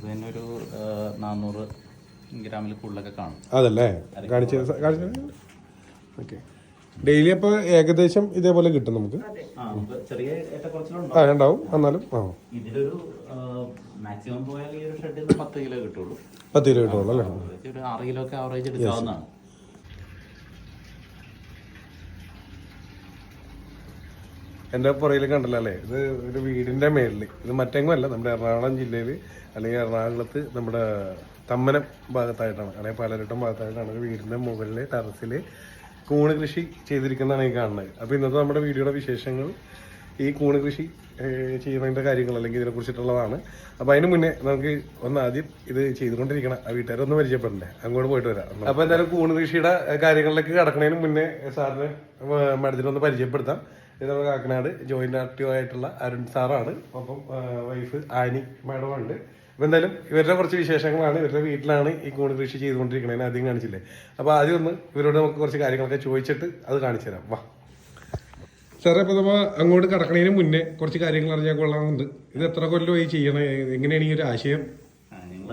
ഇതിനൊരു നാനൂറ് ഗ്രാമിൽ കൂടുതലൊക്കെ കാണും. അതല്ലേ? കാണിച്ച കാണിച്ച ഓക്കെ. ഡെയിലി അപ്പോൾ ഏകദേശം ഇതേപോലെ കിട്ടും നമുക്ക്? ചെറിയ ആ ഉണ്ടാവും. എന്നാലും ആ. ഇതിലൊരു മാക്സിമം പോയാൽ ഈ ഒരു ഷെഡിൽ പത്ത് കിലോ കിട്ടുള്ളൂ. പത്ത് കിലോ കിട്ടുള്ളൂ അല്ലേ? ഒരു ആറ് കിലോ ഒക്കെ ആവറേജ് എടുക്കാവുന്നതാണ്. എന്റെ പുറയിൽ കണ്ടല്ലോ അല്ലേ? ഇത് ഒരു വീടിന്റെ മേളിൽ ഇത് മറ്റെങ്ങും അല്ല നമ്മുടെ എറണാകുളം ജില്ലയിൽ അല്ലെങ്കിൽ എറണാകുളത്ത് നമ്മുടെ തമ്മനം ഭാഗത്തായിട്ടാണ് അല്ലെങ്കിൽ പലരുടെ ഭാഗത്തായിട്ടാണ് ഒരു വീടിന്റെ മുകളിൽ ടെറസിൽ കൂണ് കൃഷി ചെയ്തിരിക്കുന്നതാണ് ഈ കാണുന്നത്. അപ്പോൾ ഇന്നത്തെ നമ്മുടെ വീഡിയോയുടെ വിശേഷങ്ങൾ ഈ കൂണ് കൃഷി ചെയ്യുന്നതിന്റെ കാര്യങ്ങൾ അല്ലെങ്കിൽ ഇതിനെ കുറിച്ചിട്ടുള്ളതാണ്. അപ്പോൾ അതിന് മുന്നേ നമുക്ക് ഒന്ന് ആദ്യം ഇത് ചെയ്തുകൊണ്ടിരിക്കണം. ആ വീട്ടുകാരെ ഒന്ന് പരിചയപ്പെടണ്ടേ? അങ്ങോട്ട് പോയിട്ട് വരാം. അപ്പോൾ എന്തായാലും കൂണ് കൃഷിയുടെ കാര്യങ്ങളിലേക്ക് കടക്കുന്നതിന് മുന്നേ സാറിന് മാഡത്തിനൊന്ന് പരിചയപ്പെടുത്താം. ഇത് നമ്മുടെ Kakkanad joint R T O ആയിട്ടുള്ള അരുൺ സാറാണ്. ഒപ്പം വൈഫ് ആനി മാഡം ഉണ്ട് അപ്പൊ എന്തായാലും ഇവരുടെ കുറച്ച് വിശേഷങ്ങളാണ്. ഇവരുടെ വീട്ടിലാണ് ഈ കൂണ് കൃഷി ചെയ്തുകൊണ്ടിരിക്കുന്നത് ആദ്യം കാണിച്ചില്ലേ. അപ്പോൾ ആദ്യം ഒന്ന് ഇവരോട് നമുക്ക് കുറച്ച് കാര്യങ്ങളൊക്കെ ചോദിച്ചിട്ട് അത് കാണിച്ചു തരാം. വാ. സാറേ അപ്പോൾ നമ്മൾ അങ്ങോട്ട് കടക്കണതിന് മുന്നേ കുറച്ച് കാര്യങ്ങൾ അറിഞ്ഞാൽ കൊള്ളാമെന്നുണ്ട് ഇത് എത്ര കൊല്ലമായി ചെയ്യണേ? എങ്ങനെയാണ് ഈ ഒരു ആശയം?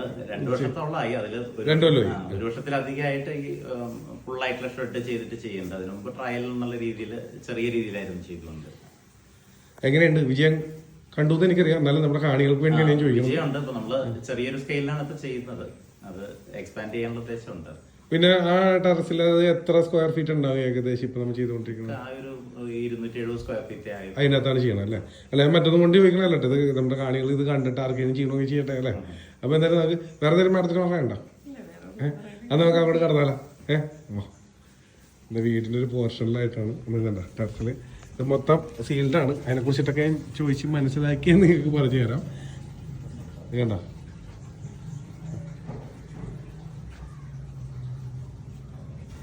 നിങ്ങൾ രണ്ടു വർഷത്തോളമായി കൊല്ലമായി? ഒരു വർഷത്തിലധികമായിട്ട് ഈ ഫുൾ ആയിട്ടുള്ള ഷെഡ് ചെയ്തിട്ട് ചെയ്യുന്നുണ്ട്. അതിനു മുമ്പ് ട്രയൽ എന്നുള്ള രീതിയിൽ ചെറിയ രീതിയിലായിരുന്നു ചെയ്തുകൊണ്ട്. എങ്ങനെയുണ്ട്? വിജയം കണ്ടു എന്ന് എനിക്കറിയാം. എന്നാലും നമ്മുടെ കാണികൾക്ക് വേണ്ടി ഞാൻ ചോദിക്കുന്നത് വിജയമുണ്ട്. ഇപ്പൊ നമ്മൾ ചെറിയൊരു സ്കെയിലാണ് ഇപ്പൊ ചെയ്യുന്നത്. അത് എക്സ്പാൻഡ് ചെയ്യാനുള്ള ഉദ്ദേശമുണ്ട്. പിന്നെ ആ ടെറസിൽ അത് എത്ര സ്ക്വയർ ഫീറ്റ് ഉണ്ടാവും ഏകദേശം ഇപ്പൊ നമ്മൾ ചെയ്തുകൊണ്ടിരിക്കുന്നത്? അതിനകത്താണ് ചെയ്യണം അല്ലേ? അല്ലെ മറ്റൊന്നും കൊണ്ട് ചോദിക്കണല്ലോ ഇത് നമ്മുടെ കാണികൾ ഇത് കണ്ടിട്ട് ആർക്കെങ്കിലും ചെയ്യണമെങ്കിൽ ചെയ്യട്ടെ അല്ലേ? അപ്പൊ എന്തായാലും നമുക്ക് വേറെ എന്തെങ്കിലും മാഡത്തിന് പറയണ്ട ഏഹ് അത് നമുക്ക് അങ്ങോട്ട് കടന്നാലോ. ഏഹ് വീടിന്റെ എന്റെ വീടിന്റെ ഒരു പോർഷനിലായിട്ടാണ് നമ്മൾ കണ്ട ടെറസിൽ ഇത് മൊത്തം സീൽഡാണ് അതിനെ കുറിച്ചിട്ടൊക്കെ ഞാൻ ചോദിച്ച് മനസ്സിലാക്കി നിങ്ങൾക്ക് പറഞ്ഞു തരാം. കണ്ട?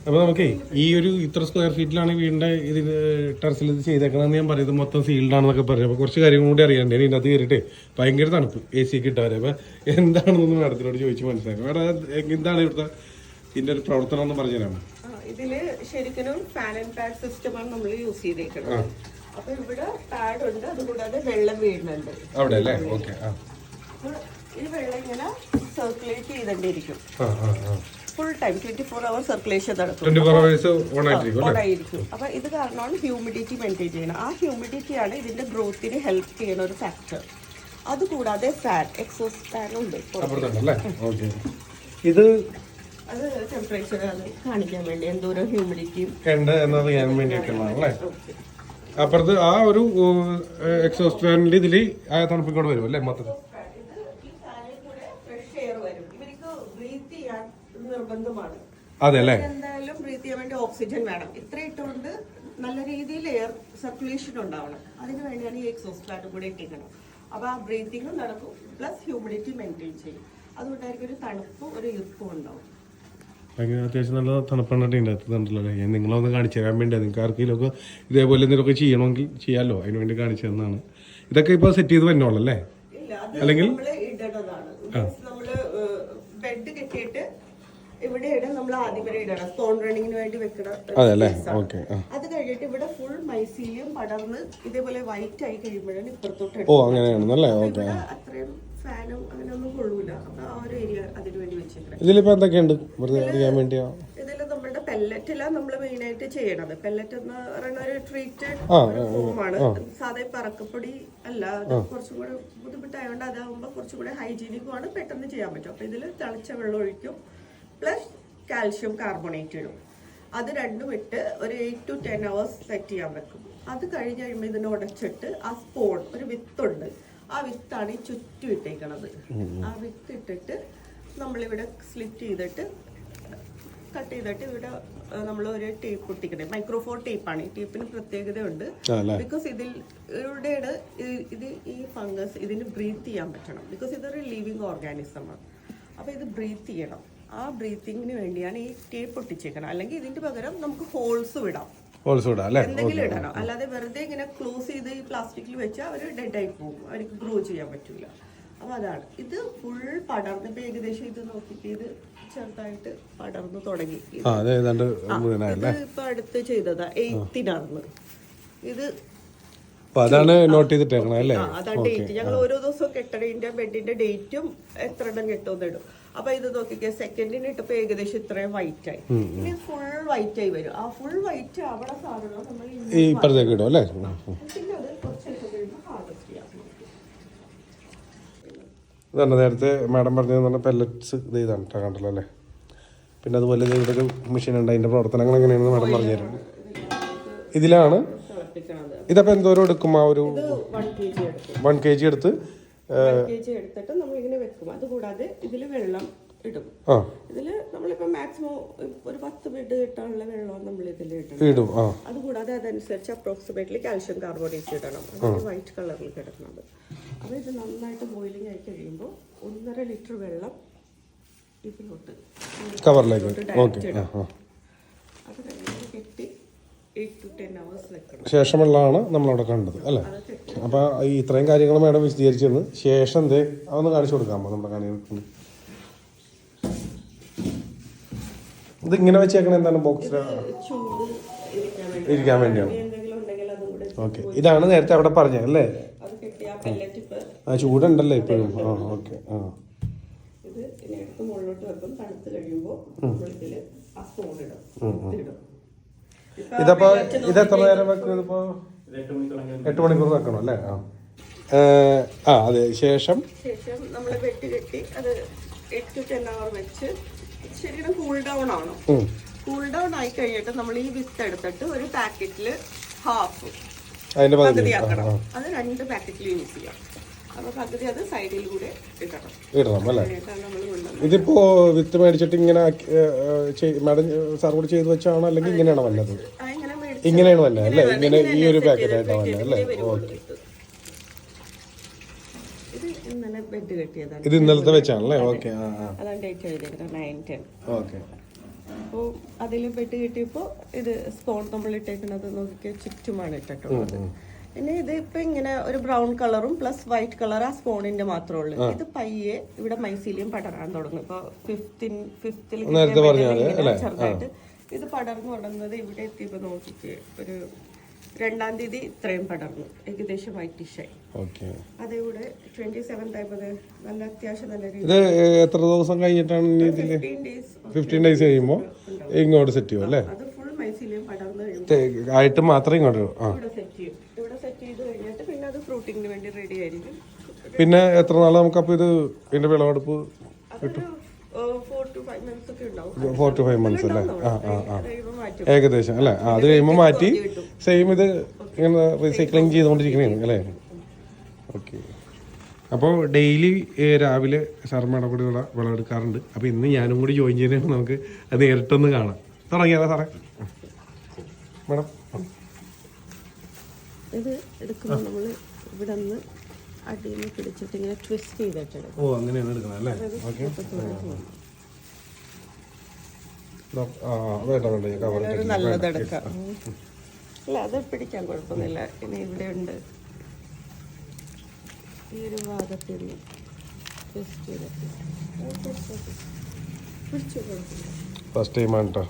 അപ്പോൾ നമുക്കേ ഈ ഒരു ഇത്ര സ്ക്വയർ ഫീറ്റിലാണ് വീടിന്റെ ഇത് ടെറസിൽ ഇത് ചെയ്തേക്കണമെന്ന് ഞാൻ പറയുന്നത് മൊത്തം സീൽഡാണെന്നൊക്കെ പറഞ്ഞു അപ്പോൾ കുറച്ച് കാര്യങ്ങൾ കൂടി അറിയാണ്ട് ഇനി ഇതിനകത്ത് കയറിയിട്ട് ഭയങ്കര തണുപ്പ് എ സി ഒക്കെ ഇട്ടാൽ അപ്പോൾ എന്താണെന്നൊന്ന് മാഡത്തിനോട് ചോദിച്ച് മനസ്സിലാക്കാം മാഡം എന്താണ് ഇവിടുത്തെ ഇതിന്റെ ഒരു പ്രവർത്തനം എന്ന് പറഞ്ഞു തരാമോ ഇതിൽ ശരിക്കും ഫാൻ ആൻഡ് പാഡ് സിസ്റ്റമാണ് നമ്മൾ യൂസ് ചെയ്തേക്കുന്നത് അപ്പൊ ഇവിടെ പാഡ് ഉണ്ട് അതുകൂടാതെ വെള്ളം വീഴുന്നുണ്ട്. അവിടെ അല്ലേ? ഓക്കെ ഈ വെള്ളം ഇങ്ങനെ circulate ചെയ്തോണ്ടിരിക്കും. Full time twenty four hour circulation നടക്കും ഓണായിരിക്കും. അപ്പൊ ഇത് കാരണമാണ് ഹ്യൂമിഡിറ്റി മെയിന്റെയിൻ ചെയ്യണം ആ ഹ്യൂമിഡിറ്റിയാണ് ഇതിന്റെ ഗ്രോത്തിന് ഹെൽപ്പ് ചെയ്യുന്ന ഒരു ഫാക്ടർ അതുകൂടാതെ ഫാൻ എക്സോസ് ഫാൻ ഉണ്ട്. ഇത് അത് ടെമ്പറേച്ചർ കാണിക്കാൻ വേണ്ടി എന്തോരം ഹ്യൂമിഡിറ്റിയും എന്നറിയാൻ വേണ്ടിയിട്ടുള്ളതാണ് അല്ലേ? അപ്പുറത്ത് ആ ഒരു എക്സോസ്റ്റ് ഫാനിൽ ഇതിൽ ആ തണുപ്പിക്കൂടെ വരും അല്ലേ മൊത്തത്തിൽ ഈ ഫാനിൽ കൂടെ ഫ്രഷ് എയർ വരും ഇവർക്ക് ബ്രീത്ത് ചെയ്യാൻ നിർബന്ധമാണ്. അതെ അല്ലേ? എന്തായാലും ബ്രീത്ത് ചെയ്യാൻ വേണ്ടി ഓക്സിജൻ വേണം. ഇത്ര ഇട്ടുകൊണ്ട് നല്ല രീതിയിൽ എയർ സർക്കുലേഷൻ ഉണ്ടാവണം. അതിന് വേണ്ടിയാണ് ഈ എക്സോസ്റ്റ് ആയിട്ട് കൂടെ ഇട്ടിരിക്കണം അപ്പൊ ആ ബ്രീത്തിങ്ങും നടക്കും. പ്ലസ് ഹ്യൂമിഡിറ്റി മെയിന്റെയിൻ ചെയ്യും. അതുകൊണ്ടായിരിക്കും ഒരു തണുപ്പും ഒരു ഈർപ്പും ഉണ്ടാവും. ഭയങ്കര അത്യാവശ്യം നല്ല തണുപ്പാണ് ഞാൻ നിങ്ങളൊന്ന് കാണിച്ചു തരാൻ വേണ്ടി നിങ്ങൾക്ക് ആർക്കെങ്കിലും ഒക്കെ ഇതേപോലെ എന്തെങ്കിലുമൊക്കെ ചെയ്യണമെങ്കിൽ ചെയ്യാമല്ലോ അതിന് വേണ്ടി കാണിച്ചു തന്നാണ് ഇതൊക്കെ ഇപ്പോൾ സെറ്റ് ചെയ്ത് വന്നോളല്ലേ അല്ലെങ്കിൽ? ബെഡ് കെട്ടിയിട്ട് ഇവിടെയാണ് നമ്മൾ ആദ്യം വരെ ഇടണം. സ്റ്റോൺ റണ്ണിങ്ങിന് വേണ്ടി വെക്കണ ഓക്കെ അത് കഴിഞ്ഞിട്ട് ഇവിടെ ഫുൾ മൈസീലിയം പടർന്ന് ഇതേപോലെ വൈറ്റ് ആയി കഴിയുമ്പോഴാണ് ഇപ്പുറത്തോട്ട് ഓ അങ്ങനെയാണെന്നല്ലേ ഓക്കെ അത്രയും ഫാനും അങ്ങനെയൊന്നും കൊള്ളൂല. അപ്പൊ ആ ഒരു ഏരിയ അതിന് വേണ്ടി വെച്ചിട്ടുണ്ട് ഇതിലിപ്പോൾ എന്തൊക്കെയുണ്ട്? വെറുതെ അറിയാൻ വേണ്ടിയാ? നമ്മളുടെ പെല്ലറ്റിലാണ് നമ്മൾ മെയിൻ ആയിട്ട് ചെയ്യണത്. പെല്ലറ്റ് എന്ന് പറയുന്ന ഒരു ട്രീറ്റഡ് ഫോമാണ് സാധാ പറക്കപ്പൊടി അല്ല കുറച്ചും കൂടെ ബുദ്ധിമുട്ടായതുകൊണ്ട് അതാവുമ്പോൾ കുറച്ചും കൂടെ ഹൈജീനിക്കും ആണ് പെട്ടെന്ന് ചെയ്യാൻ പറ്റും. അപ്പൊ ഇതിൽ തിളച്ച വെള്ളം ഒഴിക്കും. പ്ലസ് കാൽഷ്യം കാർബണേറ്റ് ഇടും. അത് രണ്ടും ഇട്ട് ഒരു eight to ten hours set ചെയ്യാൻ വെക്കും. അത് കഴിഞ്ഞ് കഴിയുമ്പോൾ ഇതിനെ ഉടച്ചിട്ട് ആ സ്പോൺ ഒരു വിത്തുണ്ട്. ആ വിത്താണ് ഈ ചുറ്റും ഇട്ടേക്കണത്. ആ വിത്ത് ഇട്ടിട്ട് നമ്മളിവിടെ സ്ലിറ്റ് ചെയ്തിട്ട് കട്ട് ചെയ്തിട്ട് ഇവിടെ നമ്മൾ ഒരു ടേപ്പ് ഒട്ടിക്കണേ മൈക്രോഫോൺ ടേപ്പാണ് ഈ ടേപ്പിന് പ്രത്യേകതയുണ്ട്. ബിക്കോസ് ഇതിൽ ഇവിടെയാണ് ഇത് ഈ ഫംഗസ് ഇതിന് ബ്രീത്ത് ചെയ്യാൻ പറ്റണം. ബിക്കോസ് ഇതൊരു ലിവിങ് ഓർഗാനിസമാണ് അപ്പോൾ ഇത് ബ്രീത്ത് ചെയ്യണം. ആ ബ്രീത്തിങ്ങിന് വേണ്ടിയാണ് ഈ ടേപ്പ് ഒട്ടിച്ചേക്കണം അല്ലെങ്കിൽ ഇതിന്റെ പകരം നമുക്ക് ഹോൾസ് വിടാം ഹോൾസ് ഇടാം അല്ലേ? എന്തെങ്കിലും ഇടണം. അല്ലാതെ വെറുതെ ഇങ്ങനെ ക്ലോസ് ചെയ്ത് ഈ പ്ലാസ്റ്റിക്കിൽ വെച്ചാൽ അവർ ഡെഡ് ആയി പോകും. അവർക്ക് ഗ്രോ ചെയ്യാൻ പറ്റില്ല അപ്പൊ അതാണ്. ഇത് ഫുൾ പടർന്ന് ഇപ്പൊ ഏകദേശം ഇത് നോക്കിയിട്ട് ഇത് ചെറുതായിട്ട് പടർന്നു തുടങ്ങി. ഇത് അതെ ഇപ്പൊ അടുത്ത് ചെയ്തതാ എയ്ത്തിനാർന്ന് ഇത് അതാണ് നോട്ട് ചെയ്തിട്ടേക്കണേ അല്ലേ? ആ, അതാണ് ഡേറ്റ് ഞങ്ങൾ ഓരോ ദിവസവും കെട്ടടേന്റെ ബെഡിന്റെ ഡേറ്റും എത്ര എണ്ണം കെട്ടുമെന്ന് ഇടും. അപ്പൊ ഇത് നോക്കിക്കേ സെക്കൻഡിന് ഇട്ടപ്പോ ഏകദേശം ഇത്രയും വൈറ്റ് ആയി. ഇനി ഫുൾ വൈറ്റ് ആയി വരും. ആ ഫുൾ വൈറ്റ് ആവണ സാധനം നമ്മൾ ഈ ഇപ്പുറത്തേക്ക് ഇടും അല്ലേ. പിന്നെ അത് കുറച്ച് ദിവസം കഴിയുമ്പോൾ ഹാർവെസ്റ്റ് ചെയ്യാം ഇതാണ് നേരത്തെ മാഡം പറഞ്ഞത് പറഞ്ഞാൽ പെല്ലറ്റ്സ് ഇത് ഇതാണ് കണ്ടല്ലോ അല്ലേ? പിന്നെ അതുപോലെ ഇവിടെ ഒരു മെഷീൻ ഉണ്ട് അതിന്റെ പ്രവർത്തനങ്ങൾ എങ്ങനെയാണെന്ന് മാഡം പറഞ്ഞു തരും ഇതിലാണ്. ഇതപ്പോൾ എന്തോരം എടുക്കും ആ ഒരു വൺ കെ ജി എടുത്ത് കെ ജി എടുത്തിട്ട് നമ്മൾ ഇങ്ങനെ വെക്കും. അതുകൂടാതെ ഇതിൽ വെള്ളം ഇടും. ഇതിൽ ഇതിൽ നമ്മളിപ്പോൾ മാക്സിമം ഒരു പത്ത് ബെഡ് കിട്ടാനുള്ള വെള്ളം നമ്മൾ ഇതിൽ ഇടണം. ഇടും അതുകൂടാതെ അതനുസരിച്ച് അപ്രോക്സിമേറ്റ്ലി കാൽഷ്യം കാർബോണേറ്റ് ഇടണം. അതാണ് വൈറ്റ് കളറിൽ കിടക്കുന്നത്. അപ്പോൾ ഇത് നന്നായിട്ട് ബോയിലിംഗ് ആയി കഴിയുമ്പോൾ ഒന്നര ലിറ്റർ വെള്ളം ഇതിലോട്ട് കവറിലേക്ക് അത് കഴിഞ്ഞ് കെട്ടി എയ്റ്റ് ടു ടെൻ അവേഴ്സ് വെക്കണം ശേഷമുള്ളതാണ് നമ്മളവിടെ കണ്ടത് അല്ലേ? അപ്പോൾ ഈ ഇത്രയും കാര്യങ്ങൾ മാഡം വിശദീകരിച്ചിരുന്നു. ശേഷം എന്തേ അതൊന്ന് കാണിച്ചു കൊടുക്കാമോ നമ്മുടെ കാണികൾക്ക് ഇത് ഇങ്ങനെ വെച്ചേക്കണ എന്താണ് ബോക്സിൽ ഇരിക്കാൻ വേണ്ടി ഇരിക്കാൻ വേണ്ടിയാണ് ഓക്കെ. ഇതാണ് നേരത്തെ അവിടെ പറഞ്ഞത് അല്ലേ? ആ ചൂടുണ്ടല്ലേ ഇപ്പോഴും. ആ ഓക്കെ. ആ. ഇത് മുകളിലോട്ട് വെക്കും. തണുത്ത് കഴിയുമ്പോൾ നമ്മളിതിൽ ആ സ്പൂൺ ഇടും. ഇതപ്പോ ഇത് എത്ര നേരം വെക്കും ഇതിപ്പോ? ഇത് എട്ട് മണിക്കൂർ വെക്കണം അല്ലേ? ആ. ആ അതെ ശേഷം? ശേഷം നമ്മൾ വെട്ടി കെട്ടി അത് എട്ട് ടു ടെൻ അവർ വെച്ച് ശരീരം കൂൾ ഡൗൺ ആണോ. കൂൾ ഡൗൺ ആയി കഴിഞ്ഞിട്ട് നമ്മൾ ഈ വിത്ത് എടുത്തിട്ട് ഒരു പാക്കറ്റിൽ ഹാഫ് അതിന്റെ പകുതി. പകുതിയാക്കണം. അത് രണ്ട് പാക്കറ്റിൽ യൂസ് ചെയ്യാം. ഇടണം. അല്ലേ? ഇതിപ്പോ വിത്ത് മേടിച്ചിട്ട് ഇങ്ങനെ മാഡം ചെയ്ത് വെച്ചാണോ അല്ലെങ്കിൽ ഇങ്ങനെയാണോ വന്നത്? ഇങ്ങനെയാണ് വന്നത് അല്ലേ? ഇങ്ങനെ ഈ ഒരു പാക്കറ്റ് ആയിട്ടാണ് വന്നത് അല്ലെ? ഓക്കെ. ഇത്. ഇന്നലത്തെ വെച്ചാണല്ലേ? Okay okay. അപ്പോൾ അതിൽ ബെഡ് കിട്ടിയപ്പോൾ ഇത് സ്പോൺ നമ്മൾ ഇട്ടേക്കുന്നത് നോക്കിയ ചുറ്റുമാണ് ഇട്ടിട്ടുള്ളത്. പിന്നെ ഇത് ഇപ്പൊ ഇങ്ങനെ ഒരു ബ്രൗൺ കളറും പ്ലസ് വൈറ്റ് കളർ ആ സ്പോണിന്റെ മാത്രമേ ഉള്ളൂ. ഇത് പയ്യെ ഇവിടെ മൈസീലിയം പടരാൻ തുടങ്ങും. ഇപ്പൊ ഫിഫ്തിൻ ഫിഫ്തിൽ ചെറുതായിട്ട് ഇത് പടർന്നു തുടങ്ങുന്നത് ഇവിടെ എത്തിയപ്പോ നോക്കിക്ക് ഒരു രണ്ടാം തീയതി ഇത്രയും പടർന്നു. ഏകദേശം വൈറ്റിഷായി ഓക്കെ. അതേകൂടെ ട്വന്റി സെവൻത് ആയപ്പോൾ നല്ല അത്യാവശ്യം നല്ല രീതി ഇത് എത്ര ദിവസം കഴിഞ്ഞിട്ടാണ് ഇനി ഫിഫ്റ്റീൻ ഡേയ്സ് കഴിയുമ്പോൾ ഇങ്ങോട്ട് സെറ്റ് ചെയ്യും അല്ലേ? അത് ഫുൾ മൈസീലിയം പടർന്നു കഴിയുമ്പോൾ ആയിട്ട് മാത്രമേ ഇങ്ങോട്ട്. ആ ഇവിടെ സെറ്റ് ചെയ്യും ഇവിടെ സെറ്റ് ചെയ്ത് കഴിഞ്ഞിട്ട് പിന്നെ വേണ്ടി റെഡി ആയിരിക്കും. പിന്നെ എത്ര നാൾ നമുക്ക് അപ്പോൾ ഇത് ഇതിന്റെ വിളവെടുപ്പ് ഫോർ ടു ഫൈവ് മന്ത്സ് അല്ലേ? ആ ആ ഏകദേശം അല്ലേ? ആ അത് കഴിയുമ്പോൾ മാറ്റി സെയിം ഇത് ഇങ്ങനെ റീസൈക്ലിംഗ് ചെയ്തുകൊണ്ടിരിക്കണേണ് അല്ലേ? ഓക്കെ അപ്പോൾ ഡെയിലി രാവിലെ ശർമ്മയുടെ കൂടെ ഇവിടെ വിളവെടുക്കാറുണ്ട്. അപ്പോൾ ഇന്ന് ഞാനും കൂടി ജോയിൻ ചെയ്തിട്ട് നമുക്ക് അത് നേരിട്ടൊന്ന് കാണാം. തുടങ്ങിയാലോ സാറേ? മേഡം ഇത് എടുക്കുമ്പോൾ നമ്മൾ ഇവിടെ നിന്ന് അടിയിൽ നിന്ന് പിടിച്ചിട്ട് ഇങ്ങനെ ട്വിസ്റ്റ് ചെയ്തിട്ടുണ്ട് ഓ അങ്ങനെയാണ് എടുക്കുന്നത് അല്ലേ? ഓക്കെ നല്ലത് എടുക്കാം അല്ല അത് പിടിക്കാൻ കുഴപ്പമൊന്നുമില്ല. ഇനി ഇവിടെ ഉണ്ട്. ഈ ഒരു ഭാഗത്തിൽ നിന്ന് ട്വിസ്റ്റ് ചെയ്തിട്ട്. പിടിച്ചു കുഴപ്പമില്ല. ഫസ്റ്റ് ടൈമാണ് കേട്ടോ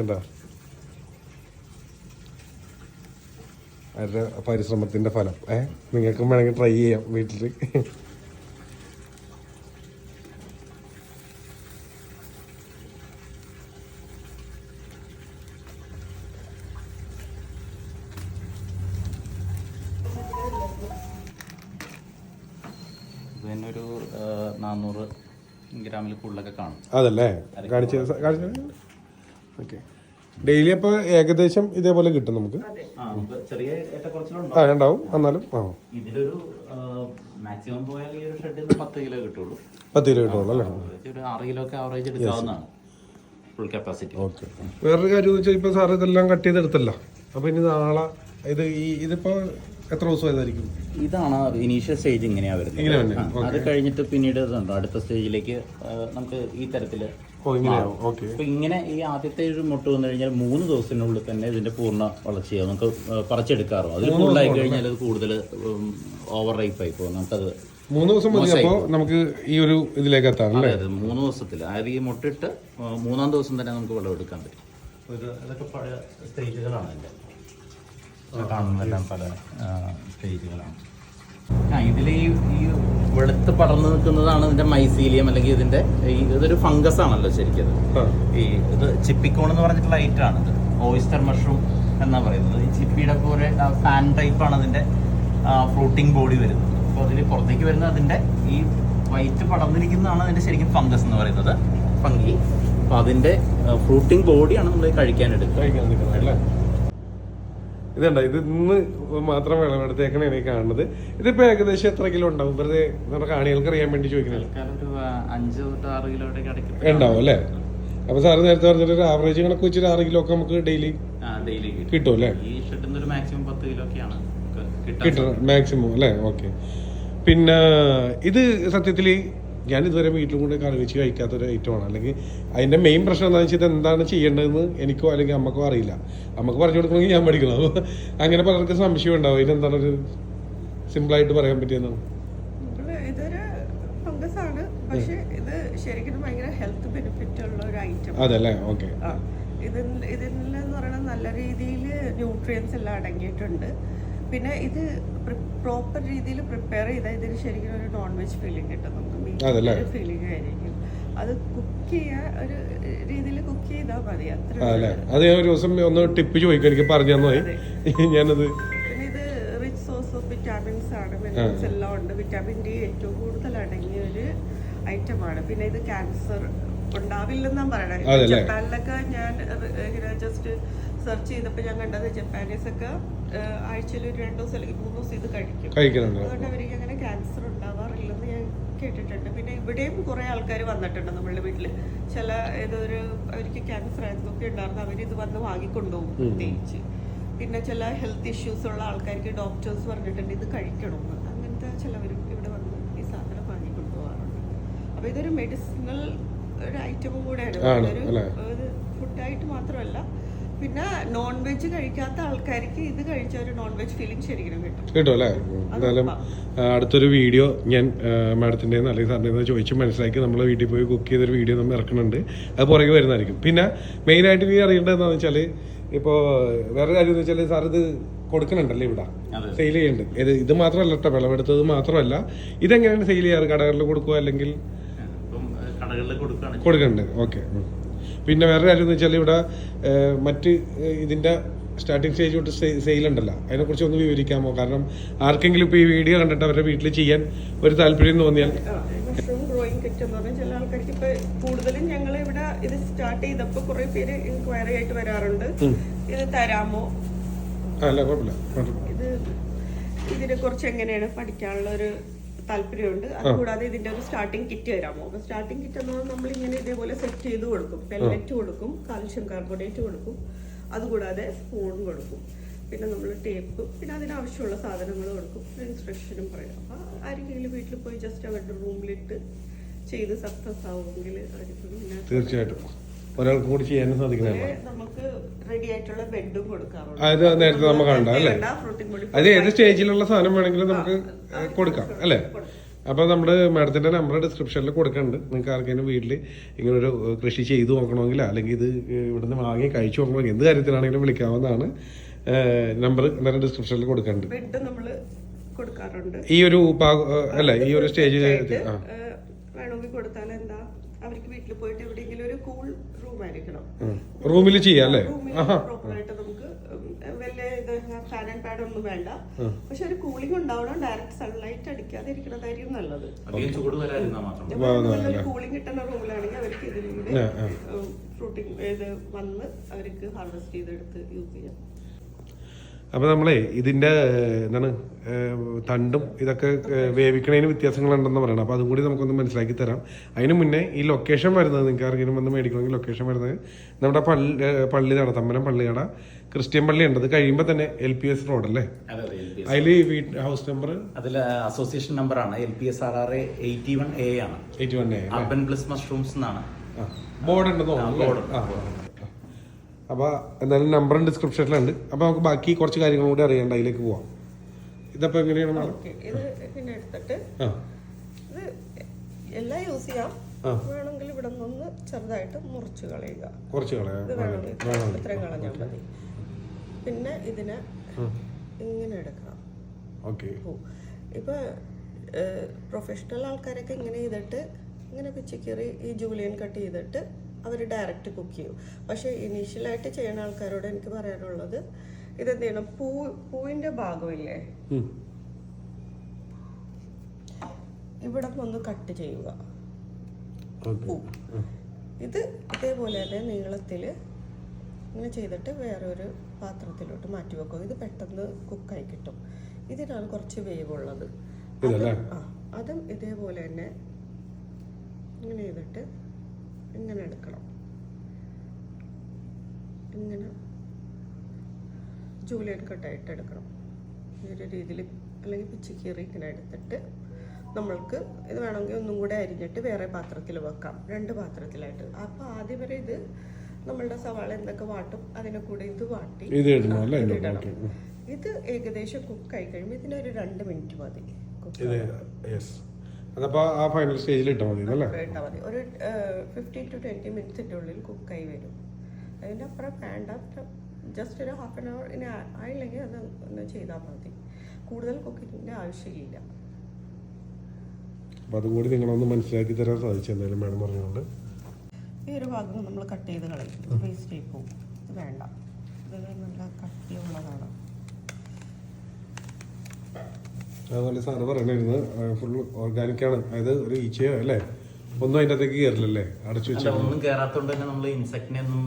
എന്താ? അവരുടെ പരിശ്രമത്തിന്റെ ഫലം. ഏ? നിങ്ങൾക്കും വേണമെങ്കിൽ ട്രൈ ചെയ്യാം വീട്ടിൽ. ഒരു നാനൂറ് ഗ്രാമിൽ കൂടുതലൊക്കെ കാണും. അതല്ലേ? കാണിച്ചു കാണിച്ചു ഓക്കെ. ഡെയിലി അപ്പോൾ ഏകദേശം ഇതേപോലെ കിട്ടും നമുക്ക്. ആ ഉണ്ടാവും എന്നാലും ആ. ഇതിലൊരു മാക്സിമം പോയാൽ ഈ ഒരു ഷെഡിൽ നിന്ന് പത്ത് കിലോ കിട്ടുള്ളൂ. പത്ത് കിലോ കിട്ടുള്ളൂ അല്ലേ? ഒരു ആറ് കിലോ ഒക്കെ ആവറേജ് എടുക്കാവുന്നതാണ്. Full capacity okay. വേറൊരു കാര്യം എന്ന് വെച്ചാൽ ഇപ്പോൾ സാർ ഇതെല്ലാം കട്ട് ചെയ്തെടുത്തല്ല. അപ്പോൾ ഇനി നാളെ ഇത് ഈ ഇതിപ്പോൾ എത്ര ദിവസം ഇതായിരിക്കും ഇതാണ് ഇനീഷ്യൽ സ്റ്റേജ് ഇങ്ങനെയാ ഇങ്ങനെ വരുന്നത് അത് കഴിഞ്ഞിട്ട് പിന്നീട് അടുത്ത സ്റ്റേജിലേക്ക് നമുക്ക് ഈ ഓക്കെ അപ്പൊ ഇങ്ങനെ ഈ ആദ്യത്തെ ഒരു മുട്ട വന്നു കഴിഞ്ഞാൽ മൂന്ന് ദിവസത്തിനുള്ളിൽ തന്നെ ഇതിന്റെ പൂർണ വളർച്ചയാണ് നമുക്ക് പറിച്ചെടുക്കാറോ? അതിൽ കൂടുതലായി കഴിഞ്ഞാൽ അത് കൂടുതൽ ഓവർ റൈപ്പ് ആയി പോകും. നമുക്കത് മൂന്ന് ദിവസം മതി. അപ്പോൾ നമുക്ക് ഈ ഒരു ഇതിലേക്ക് എത്താം അല്ലേ? അതെ മൂന്ന് ദിവസത്തിൽ. അതായത് ഈ മുട്ടിട്ട് മൂന്നാം ദിവസം തന്നെ നമുക്ക് വിളവെടുക്കാൻ പറ്റും. ഒരു അതൊക്കെ സ്റ്റേജുകളാണ് എന്റെ കാണുന്നതെല്ലാം പല സ്റ്റേജുകളാണ്. ആ ഇതിൽ ഈ ഈ വെളുത്ത് പടർന്നു നിൽക്കുന്നതാണ് ഇതിന്റെ മൈസീലിയം അല്ലെങ്കിൽ ഇതിന്റെ ഈ ഇതൊരു ഫംഗസ് ആണല്ലോ ശരിക്കും. ഈ ഇത് ചിപ്പിക്കോൺ എന്ന് പറഞ്ഞിട്ടുള്ള ഐറ്റം ആണ് ഇത്. ഓയിസ്റ്റർ മഷ്റൂം എന്നാ പറയുന്നത്. ഈ ചിപ്പിയുടെ പോലെ ഫാൻ ടൈപ്പ് ആണ് അതിന്റെ ഫ്രൂട്ടിംഗ് ബോഡി വരുന്നത്. അപ്പോൾ അതിൽ പുറത്തേക്ക് വരുന്ന അതിന്റെ ഈ വൈറ്റ് പടർന്നിരിക്കുന്നതാണ് അതിന്റെ ശരിക്കും ഫംഗസ് എന്ന് പറയുന്നത്. ഫംഗി. അപ്പോൾ അതിന്റെ ഫ്രൂട്ടിംഗ് ബോഡിയാണ് നമ്മൾ എടുക്കുക കഴിക്കാൻ അല്ലേ? ഇതുണ്ട. ഇത് ഇന്ന് മാത്രം വിളവെടുത്തേക്കാണ് എനിക്ക് കാണുന്നത്. ഇതിപ്പോ ഏകദേശം എത്ര കിലോ ഉണ്ടാവും? വെറുതെ നമ്മുടെ കാണികൾക്ക് അറിയാൻ വേണ്ടി ചോദിക്കുന്നത് ഉണ്ടാവും അല്ലേ? അപ്പൊ സാറ് നേരത്തെ പറഞ്ഞിട്ട് ഒരു ആവറേജ് കണക്ക് വെച്ചിട്ട് ആറ് കിലോ ഒക്കെ നമുക്ക് ഡെയിലി കിട്ടും. അല്ലേ? കിട്ടണം. മാക്സിമം അല്ലേ? ഓക്കെ പിന്നെ ഇത് സത്യത്തിൽ ഞാൻ ഇതുവരെ വീട്ടിലും കൂടെ കറി വെച്ച് കഴിക്കാത്ത ഒരു ഐറ്റമാണ് അല്ലെങ്കിൽ അതിന്റെ മെയിൻ പ്രശ്നം എന്താണെന്ന് വെച്ചാൽ എന്താണ് ചെയ്യേണ്ടതെന്ന് എനിക്കോ അല്ലെങ്കിൽ അമ്മക്കോ അറിയില്ല. അമ്മയ്ക്ക് പറഞ്ഞു കൊടുക്കണമെങ്കിൽ ഞാൻ പഠിക്കണം. അങ്ങനെ പലർക്കും സംശയം ഉണ്ടാവും. ഇതിനെന്താണ് ഒരു സിമ്പിളായിട്ട് പറയാൻ പറ്റിയെന്നാണ് നമ്മൾ ഇതൊരു ഫംഗസ് ആണ്. പക്ഷെ ഇത് ശരിക്കും ഭയങ്കര ഹെൽത്ത് ബെനിഫിറ്റ് ഉള്ള ഒരു ഐറ്റം അതല്ലേ? ഓക്കെ ഇതിൽ ഇതിൽ എന്ന് പറയുന്നത് നല്ല രീതിയിൽ ന്യൂട്രിയൻസ് എല്ലാം അടങ്ങിയിട്ടുണ്ട്. പിന്നെ ഇത് പ്രോപ്പർ രീതിയിൽ പ്രിപ്പയർ ചെയ്താൽ ഇതിന് ശരിക്കും ഒരു നോൺ വെജ് ഫീലിംഗ് കിട്ടും. നമുക്ക് ഫീലിംഗ് ആയിരിക്കും. അത് കുക്ക് ചെയ്യാൻ ഒരു രീതിയിൽ കുക്ക് ചെയ്താൽ മതി. അത്ര അത് ഞാൻ ഒരു ദിവസം ഒന്ന് ടിപ്പ് ചോദിക്കും എനിക്ക് പറഞ്ഞു തന്നെ? ഞാനത് പിന്നെ ഇത് റിച്ച് സോഴ്സ് ഓഫ് വിറ്റാമിൻസ് ആണ്. മിനറൽസ് എല്ലാം ഉണ്ട്. വിറ്റാമിൻ ഡി ഏറ്റവും കൂടുതൽ അടങ്ങിയ ഒരു ഐറ്റം ആണ്. പിന്നെ ഇത് ക്യാൻസർ ഉണ്ടാവില്ലെന്നാ പറയണത്? ജപ്പാനിലൊക്കെ ഞാൻ ഇങ്ങനെ ജസ്റ്റ് സെർച്ച് ചെയ്തപ്പോൾ ഞാൻ കണ്ടത് ജപ്പാനീസ് ഒക്കെ ആഴ്ചയിൽ ഒരു രണ്ട് ദിവസം അല്ലെങ്കിൽ മൂന്ന് ദിവസം ഇത് കഴിക്കും. അതുകൊണ്ട് അവർക്ക് അങ്ങനെ ക്യാൻസർ ഉണ്ടാവാറില്ലെന്ന് ഞാൻ കേട്ടിട്ടുണ്ട്. പിന്നെ ഇവിടെയും കുറെ ആൾക്കാർ വന്നിട്ടുണ്ട് നമ്മളുടെ വീട്ടിൽ ചില ഏതൊരു അവർക്ക് ക്യാൻസർ ആയിരുന്നൊക്കെ ഉണ്ടായിരുന്നു അവരിത് വന്ന് വാങ്ങിക്കൊണ്ടുപോകും പ്രത്യേകിച്ച്. പിന്നെ ചില ഹെൽത്ത് ഇഷ്യൂസ് ഉള്ള ആൾക്കാർക്ക് ഡോക്ടേഴ്സ് പറഞ്ഞിട്ടുണ്ട് ഇത് കഴിക്കണം അങ്ങനത്തെ ചിലവരും ഇവിടെ വന്ന് ഈ സാധനം വാങ്ങിക്കൊണ്ടുപോകാറുണ്ട്. അപ്പോൾ ഇതൊരു മെഡിസിനൽ ഒരു ഐറ്റം കൂടെയാണ്? ഒരു ഫുഡായിട്ട് മാത്രമല്ല പിന്നെ നോൺ വെജ് കഴിക്കാത്ത ആൾക്കാർക്ക് ഇത് കഴിച്ച ഒരു നോൺ വെജ് ഫീലിംഗ് ശരിക്കും കിട്ടും. കിട്ടും അല്ലേ? എന്തായാലും അടുത്തൊരു വീഡിയോ ഞാൻ മാഡത്തിന്റെ അല്ലെങ്കിൽ സാറിന്റെ ചോദിച്ച് മനസ്സിലാക്കി നമ്മൾ വീട്ടിൽ പോയി കുക്ക് ചെയ്തൊരു വീഡിയോ നമ്മൾ ഇറക്കുന്നുണ്ട്. അത് പുറകെ വരുന്നതായിരിക്കും. പിന്നെ മെയിൻ ആയിട്ട് നീ അറിയേണ്ടത് എന്താണെന്ന് വെച്ചാൽ ഇപ്പോൾ വേറെ കാര്യം എന്ന് വെച്ചാൽ സാർ ഇത് കൊടുക്കുന്നുണ്ടല്ലേ ഇവിടെ? അതെ. സെയിൽ ചെയ്യുന്നുണ്ട് ഇത് ഇത് മാത്രമല്ല കേട്ടോ വിളവെടുത്തത് മാത്രമല്ല. ഇതെങ്ങനെയാണ് സെയിൽ ചെയ്യാറ്? കടകളിൽ കൊടുക്കുക അല്ലെങ്കിൽ കടകളിൽ കൊടുക്കുന്നുണ്ട്. ഓക്കെ. പിന്നെ വേറെ കാര്യം എന്ന് വെച്ചാൽ ഇവിടെ മറ്റ് ഇതിന്റെ സ്റ്റാർട്ടിംഗ് സ്റ്റേജ് തൊട്ട് സെയിൽ ഉണ്ടല്ലോ. അതിനെക്കുറിച്ച് ഒന്ന് വിവരിക്കാമോ? കാരണം ആർക്കെങ്കിലും ഇപ്പോൾ ഈ വീഡിയോ കണ്ടിട്ട് അവരുടെ വീട്ടിൽ ചെയ്യാൻ ഒരു താല്പര്യം തോന്നിയാൽ. മഷ്റൂം ഗ്രോയിങ് കിറ്റ് എന്ന് പറഞ്ഞാൽ ചില ആൾക്കാർക്ക് ഇപ്പൊ കൂടുതലും ഞങ്ങൾ ഇവിടെ ഇത് സ്റ്റാർട്ട് ചെയ്തപ്പോൾ കുറെ പേര് ഇൻക്വയറി ആയിട്ട് വരാറുണ്ട്. ഇത് തരാമോ? അല്ല കുഴപ്പമില്ല. ഇത് ഇതിനെ കുറിച്ച് എങ്ങനെയാണ് പഠിക്കാനുള്ള ഒരു താല്പര്യമുണ്ട്. അതുകൂടാതെ ഇതിന്റെ ഒരു സ്റ്റാർട്ടിംഗ് കിറ്റ് തരാമോ? അപ്പൊ സ്റ്റാർട്ടിംഗ് കിറ്റ് എന്ന് പറഞ്ഞാൽ നമ്മൾ ഇങ്ങനെ ഇതേപോലെ സെറ്റ് ചെയ്ത് കൊടുക്കും. പെല്ലറ്റ് കൊടുക്കും കാൽഷ്യം കാർബണേറ്റ് കൊടുക്കും അതുകൂടാതെ സ്പൂൺ കൊടുക്കും. പിന്നെ നമ്മൾ ടേപ്പ് പിന്നെ അതിനാവശ്യമുള്ള സാധനങ്ങൾ കൊടുക്കും. ഇൻസ്ട്രക്ഷനും പറയും. അപ്പൊ ആരെങ്കിലും വീട്ടിൽ പോയി ജസ്റ്റ് അവരുടെ റൂമിലിട്ട് ചെയ്ത് സക്സസ് ആവുമെങ്കിൽ പിന്നെ തീർച്ചയായിട്ടും. ഒരാൾക്ക് കൂടി ചെയ്യാനും സാധിക്കുന്നതാണ് നമുക്ക് റെഡി ആയിട്ടുള്ള ബെഡും കൊടുക്കാറുണ്ട് അത് നേരത്തെ നമ്മൾ കണ്ട അല്ലേ? അത് ഏത് സ്റ്റേജിലുള്ള സാധനം വേണമെങ്കിലും നമുക്ക് കൊടുക്കാം അല്ലേ? അപ്പൊ നമ്മുടെ മാഡത്തിന്റെ നമ്പർ ഡിസ്ക്രിപ്ഷനിൽ കൊടുക്കുന്നുണ്ട് നിങ്ങൾക്ക് ആർക്കെങ്കിലും വീട്ടിൽ ഇങ്ങനെ ഒരു കൃഷി ചെയ്തു നോക്കണമെങ്കിൽ അല്ലെങ്കിൽ ഇത് ഇവിടുന്ന് വാങ്ങി കഴിച്ചു നോക്കണമെങ്കിൽ എന്ത് കാര്യത്തിലാണെങ്കിലും വിളിക്കാവുന്നതാണ്. നമ്പർ എന്തായാലും ഡിസ്ക്രിപ്ഷനിൽ കൊടുക്കുന്നുണ്ട് ബെഡ് നമ്മൾ കൊടുക്കാറുണ്ട്. ഈ ഒരു അല്ല ഈ ഒരു സ്റ്റേജ് ആ. വേണമെങ്കിൽ കൊടുത്താൽ എന്താ അവർക്ക് വീട്ടിൽ പോയിട്ട് എവിടെയെങ്കിലും ഒരു കൂൾ റൂം ആയിരിക്കണം റൂമിൽ ചെയ്യാം അല്ലേ? പ്രോപ്പറായിട്ട് നമുക്ക് ഉം, വലിയ ഇത് ഫാൻ ആൻഡ് പാഡ് ഒന്നും വേണ്ട. പക്ഷെ ഒരു കൂളിംഗ് ഉണ്ടാവണം ഡയറക്റ്റ് സൺലൈറ്റ് അടിക്കാതെ ഇരിക്കുന്നതായിരിക്കും നല്ലത് കൂളിംഗ് കിട്ടുന്ന റൂമിലാണെങ്കിൽ അവർക്ക് ഇതിലൂടെ ഫ്രൂട്ടിംഗ് ഇത് വന്ന് അവർക്ക് ഹാർവെസ്റ്റ് ചെയ്തെടുത്ത് യൂസ് ചെയ്യാം. അപ്പോൾ നമ്മളെ ഇതിന്റെ എന്താണ് തണ്ടും ഇതൊക്കെ വേവിക്കണതിന് വ്യത്യാസങ്ങളുണ്ടെന്ന് പറയണം. അപ്പോൾ അതും കൂടി നമുക്കൊന്ന് മനസ്സിലാക്കി തരാം. അതിനു മുന്നേ ഈ ലൊക്കേഷൻ വരുന്നത് നിങ്ങൾക്ക് ആർക്കെങ്കിലും വന്ന് മേടിക്കണമെങ്കിൽ ലൊക്കേഷൻ വരുന്നത് നമ്മുടെ പള്ളി ഏഹ്, പള്ളി നട തമ്മനം പള്ളിയട ക്രിസ്ത്യൻ പള്ളി ഉണ്ട്. അത് കഴിയുമ്പോൾ തന്നെ എൽ പി എസ് റോഡ് അല്ലേ? അതിൽ ഹൗസ് നമ്പർ അതിൽ അസോസിയേഷൻ നമ്പർ ആണ്. L P S R R eighty one A ആണ്. Eight one A urban plus mushrooms എന്നാണ്. ബോർഡ് ഉണ്ടെന്ന് തോന്നുന്നു ബോർഡ് അപ്പോൾ എന്തായാലും നമ്പറും ഡിസ്ക്രിപ്ഷനിലുണ്ട് അപ്പോൾ നമുക്ക് ബാക്കി കുറച്ച് കാര്യങ്ങളും കൂടി അറിയേണ്ട അതിലേക്ക് പോവാം. ഇതപ്പോൾ എങ്ങനെയാണ് ആ. എല്ലാം യൂസ് ചെയ്യാം. വേണമെങ്കിൽ ഇവിടെ നിന്ന് ചെറുതായിട്ട് മുറിച്ച് കളയുക. കുറച്ച് കളയാം. ഇത് ഇത്രയും കളഞ്ഞാൽ മതി. പിന്നെ ഇതിനെ. ഇങ്ങനെ എടുക്കണം. ഓക്കെ. പൂ പ്രൊഫഷണൽ ആൾക്കാരൊക്കെ ഇങ്ങനെ ചെയ്തിട്ട് ഇങ്ങനെ പിച്ചിക്കറി ഈ ജൂലിയൻ കട്ട് ചെയ്തിട്ട് അവർ ഡയറക്റ്റ് കുക്ക് ചെയ്യും. പക്ഷേ ഇനീഷ്യലായിട്ട് ചെയ്യുന്ന ആൾക്കാരോട് എനിക്ക് പറയാനുള്ളത് ഇതെന്ത് ചെയ്യണം പൂ പൂവിന്റെ ഭാഗമില്ലേ? ഇവിടെ ഒന്ന് കട്ട് ചെയ്യുക. പൂ. ഇത് ഇതേപോലെ തന്നെ നീളത്തിൽ ഇങ്ങനെ ചെയ്തിട്ട് വേറെ ഒരു പാത്രത്തിലോട്ട് മാറ്റി വെക്കും ഇത് പെട്ടെന്ന് കുക്കായി കിട്ടും. ഇതിനാണ് കുറച്ച് വേവ് ഉള്ളത് അതും ഇതേപോലെ തന്നെ ഇങ്ങനെ ചെയ്തിട്ട് ഇങ്ങനെ എടുക്കണം. ഇങ്ങനെ ജൂലിയൻ കട്ടായിട്ട് എടുക്കണം. ഈ ഒരു രീതിയിൽ അല്ലെങ്കിൽ പിച്ചിക്കീറി ഇങ്ങനെ എടുത്തിട്ട് നമ്മൾക്ക് ഇത് വേണമെങ്കിൽ ഒന്നും കൂടെ അരിഞ്ഞിട്ട് വേറെ പാത്രത്തിൽ വെക്കാം. രണ്ട് പാത്രത്തിലായിട്ട്. അപ്പോൾ ആദ്യം വരെ ഇത് നമ്മളുടെ സവാള എന്തൊക്കെ വാട്ടും അതിനെ കൂടെ ഇത് വാട്ടി ഇത് ഏകദേശം കുക്കായി കഴിയുമ്പോൾ ഇതിനൊരു രണ്ട് മിനിറ്റ് മതി. അതപ്പോൾ ആ ഫൈനൽ സ്റ്റേജിൽ ഇട്ടാൽ മതി അല്ലേ ഇട്ടാൽ മതി. ഒരു ഫിഫ്റ്റീൻ ടു ട്വന്റി മിനിറ്റ്സിന്റെ ഉള്ളിൽ കുക്കായി വരും. അതിന്റെ അപ്പുറം വേണ്ട. ജസ്റ്റ് ഒരു ഹാഫ് ആൻ അവർ ഇനി ആയില്ലെങ്കിൽ അത് ഒന്ന് ചെയ്താൽ മതി. കൂടുതൽ കുക്കിങ്ങിന്റെ ആവശ്യമില്ല. അപ്പോൾ അതുകൂടി നിങ്ങളൊന്ന് മനസ്സിലാക്കി തരാൻ സാധിച്ചു എന്തായാലും മാഡം പറഞ്ഞുകൊണ്ട്. ഈ ഒരു ഭാഗം നമ്മൾ കട്ട് ചെയ്ത് കളയും. വേസ്റ്റ് ആയി പോകും ഇത് വേണ്ട. ഇത് നല്ല കട്ടിയുള്ളതാണ്. അതുപോലെ സാറ് പറഞ്ഞിരുന്നത് ഫുൾ ഓർഗാനിക്കാണ് അതായത് ഒരു ഈച്ചയോ അല്ലേ? ഒന്നും അതിന്റെ അകത്തേക്ക് കയറില്ലല്ലേ അടച്ചു വെച്ചാൽ ഒന്നും കയറാത്തോണ്ട് തന്നെ നമ്മൾ ഇൻസെക്ടിനെ ഒന്നും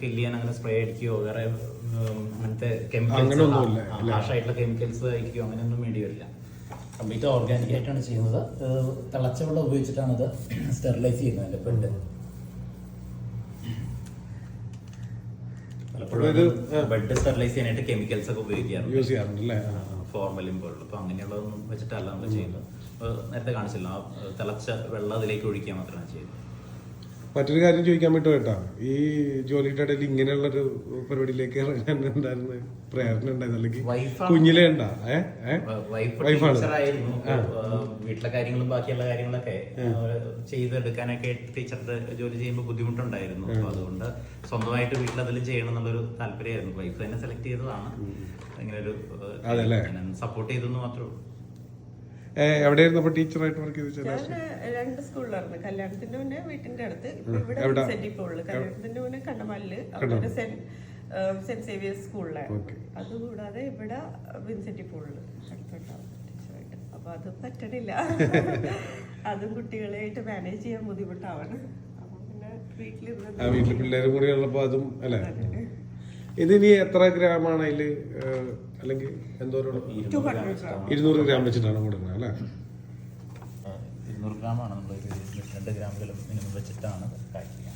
കില്ല് ചെയ്യാൻ അങ്ങനെ സ്പ്രേ അടിക്കുകയോ വേറെ അങ്ങനത്തെ കെമിക്കൽസ് ഹാഷായിട്ടുള്ള കെമിക്കൽസ് അയക്കുകയോ അങ്ങനെയൊന്നും വേണ്ടി വരില്ല കംപ്ലീറ്റ് ഓർഗാനിക് ആയിട്ടാണ് ചെയ്യുന്നത്. തിളച്ച വെള്ളം ഉപയോഗിച്ചിട്ടാണ് ഇത് സ്റ്റെറിലൈസ് ചെയ്യുന്നത് എന്റെ പെണ്ണ്. പലപ്പോഴും ബെഡ് സ്റ്റെറിലൈസ് ചെയ്യാനായിട്ട് കെമിക്കൽസ് ഒക്കെ ഉപയോഗിക്കാറുണ്ട്. യൂസ് ചെയ്യാറുണ്ട് അല്ലേ. ഫോർമലിൻ പോലുള്ള. അപ്പൊ അങ്ങനെയുള്ളതൊന്നും വെച്ചിട്ടല്ല നമ്മൾ ചെയ്യുന്നത്. നേരത്തെ കാണിച്ചില്ല ആ തിളച്ച വെള്ളം അതിലേക്ക് ഒഴിക്കുക മാത്രമാണ് ചെയ്യുന്നത്. മറ്റൊരു കാര്യം ചോദിക്കാൻ പറ്റും കേട്ടാ ഈ ജോലിയുടെ ഇടയിൽ ഇങ്ങനെയുള്ളൊരു പരിപാടിയിലേക്ക് ഇറങ്ങാൻ ഉണ്ടായിരുന്ന പ്രേരണ ഉണ്ടായിരുന്നു അല്ലെങ്കിൽ കുഞ്ഞിലേ ഉണ്ടാ? വൈഫാണ്. വീട്ടിലെ കാര്യങ്ങളും ബാക്കിയുള്ള കാര്യങ്ങളൊക്കെ ചെയ്തെടുക്കാനൊക്കെ ടീച്ചറുടെ ജോലി ചെയ്യുമ്പോൾ ബുദ്ധിമുട്ടുണ്ടായിരുന്നു. അപ്പൊ അതുകൊണ്ട് സ്വന്തമായിട്ട് വീട്ടിൽ അതിൽ ചെയ്യണം എന്നുള്ളൊരു താല്പര്യമായിരുന്നു. വൈഫ് തന്നെ സെലക്ട് ചെയ്തതാണ്. ഇങ്ങനെ ഒരു? സപ്പോർട്ട് ചെയ്തെന്ന് മാത്രമേ എവിടെയായിരുന്നു അപ്പൊ ടീച്ചറായിട്ട് വർക്ക് ചെയ്ത് രണ്ട് സ്കൂളിലായിരുന്നു. കല്യാണത്തിന്റെ മുന്നേ വീട്ടിന്റെ അടുത്ത്. ഇവിടെ എവിടെ? സെന്റ് പോളിൽ കല്യാണത്തിന്റെ മുന്നേ കണ്ടമാലിൽ അവിടെ സെന്റ് സേവിയേഴ്സ് സ്കൂളിലാണ് അതുകൂടാതെ ഇവിടെ വിൻസെന്റി പൂളിൽ അടുത്തുണ്ടാവും ടീച്ചറായിട്ട്. അപ്പൊ അത് പറ്റണില്ല. അതും കുട്ടികളെയായിട്ട് മാനേജ് ചെയ്യാൻ ബുദ്ധിമുട്ടാവാണ്. അപ്പൊ പിന്നെ വീട്ടിലിരുന്ന് വീട്ടിൽ പിള്ളേരും കൂടി ഉള്ളപ്പോ അതും അല്ലേ? ഇതിനി എത്ര ഗ്രാമാണ് അതിൽ? ഏ, അല്ലെങ്കിൽ എന്തോരം ഇരുന്നൂറ് ഗ്രാം വെച്ചിട്ടാണ് കൊടുക്കുന്നത് അല്ലേ? ഇരുന്നൂറ് ഗ്രാമാണ് നമ്മൾ രണ്ട് ഗ്രാമുകളും മിനിമം വെച്ചിട്ടാണ് പാക്ക് ചെയ്യുക.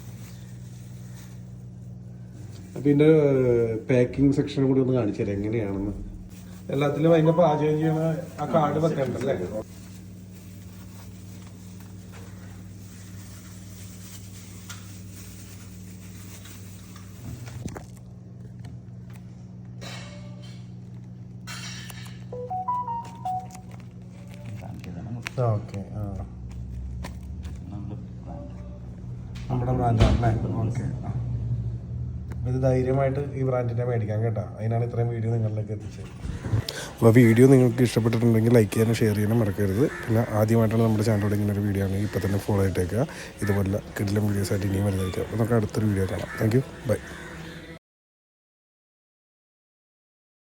അപ്പൊ ഇതിന്റെ പാക്കിംഗ് സെക്ഷൻ കൂടി ഒന്ന് കാണിച്ചു തരാം എങ്ങനെയാണെന്ന്. എല്ലാത്തിലും അതിന്റെ പാചകം ചെയ്യണ ആ കാർഡ് വെക്കണ്ടല്ലേ? ഓക്കെ ആ. നമ്മുടെ ബ്രാൻഡാണല്ലേ ഓക്കെ ഇത് ധൈര്യമായിട്ട് ഈ ബ്രാൻഡിനെ മേടിക്കാം കേട്ടോ. അതിനാണ് ഇത്രയും വീഡിയോ നിങ്ങളിലേക്ക് എത്തിച്ചത്. അപ്പോൾ വീഡിയോ നിങ്ങൾക്ക് ഇഷ്ടപ്പെട്ടിട്ടുണ്ടെങ്കിൽ ലൈക്ക് ചെയ്യാനും ഷെയർ ചെയ്യാനും മറക്കരുത്. പിന്നെ ആദ്യമായിട്ടാണ് നമ്മുടെ ചാനൽ ഇങ്ങനെ ഒരു വീഡിയോ ആണ്. ഇപ്പോൾ തന്നെ ഫോളോ ആയിട്ടേക്കുക ഇതുപോലെ കിടിലം വീഡിയോസ് ആയിട്ട് ഇനിയും വരുന്നതായിരിക്കും അപ്പോൾ നമുക്ക് അടുത്തൊരു വീഡിയോ കാണാം. Thank you by